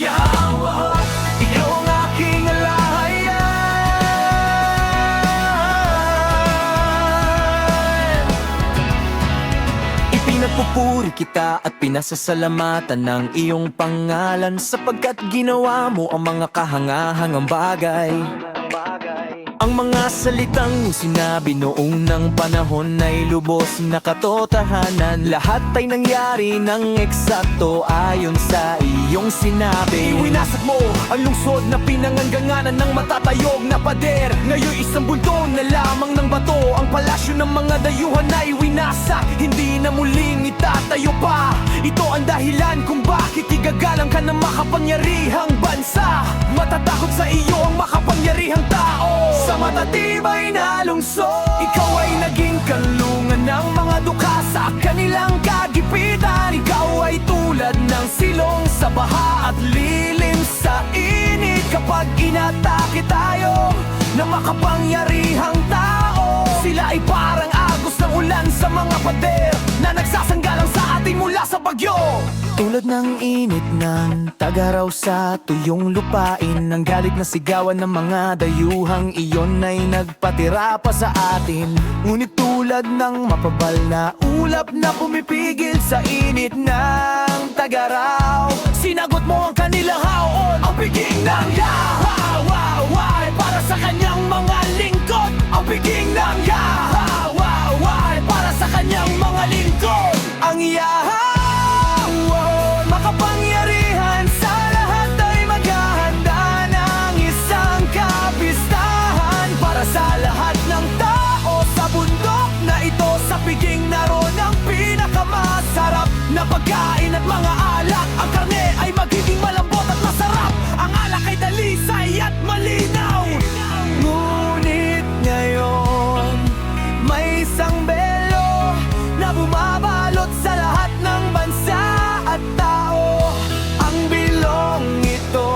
Ipinagpupuri kita at pinasasalamatan ng iyong pangalan Sapagkat ginawa mo ang mga kahangahangang bagay Ang mga salitang sinabi noong ng panahon ay lubos na katotohanan. Lahat ay nangyari ng eksakto ayon sa iyong sinabi. Iwinasak mo ang lungsod na pinangangganganan ng matatayog na pader. Ngayon isang bulto na lamang ng bato. Ang palasyo ng mga dayuhan ay winasak. Hindi na muling itatayo pa. Ito ang dahilan kung bakit igagalang ka ng makapangyarihang bansa. Matatakot sa iyo ang makapangyarihang tao Sa matatibay na lungsod. Ikaw ay naging kalungan ng mga duka Sa kanilang kagipitan. Ikaw ay tulad ng silong sa baha At lilim sa init. Kapag inatake tayo ng makapangyarihang tao Sila ay parang agos ng ulan sa mga pader Na nagsasanggalang sa atin mula sa bagyo. Tulad ng init ng tagaraw sa tuyong lupain Ang galit na sigawan ng mga dayuhang iyon ay nagpatira pa sa atin. Ngunit tulad ng mapabal na ulap na pumipigil sa init ng tagaraw Sinagot mo ang kanilang haon Ang biging ng Yahweh para sa kanyang mga lingkod. Ang biging ng Yahweh para sa kanyang mga lingkod at mga alak Ang karne ay magiging malambot at masarap. Ang alak ay dalisay at malinaw. Ngunit ngayon may isang belo na bumabalot sa lahat ng bansa at tao. Ang bilong ito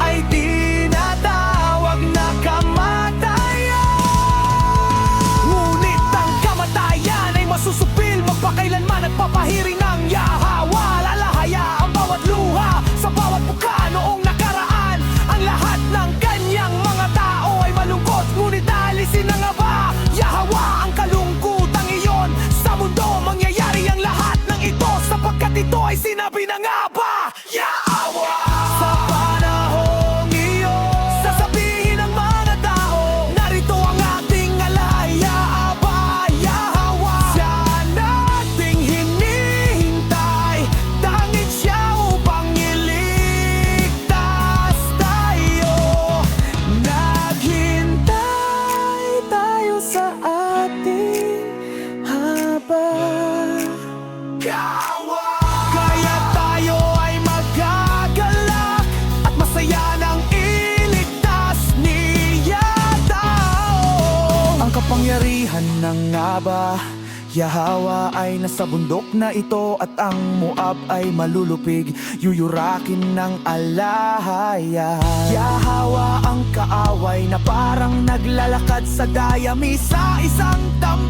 ay tinatawag na kamatayan. Ngunit ang kamatayan ay masusupil Magpakailanman at papahiring ng yahawa nga ah! ba Yahawa kapangyarihan ng Aba Yahawa ay nasa bundok na ito At ang Moab ay malulupig. Yuyurakin ng alahaya. Yahawa ang kaaway na parang naglalakad sa dayami Sa isang tambak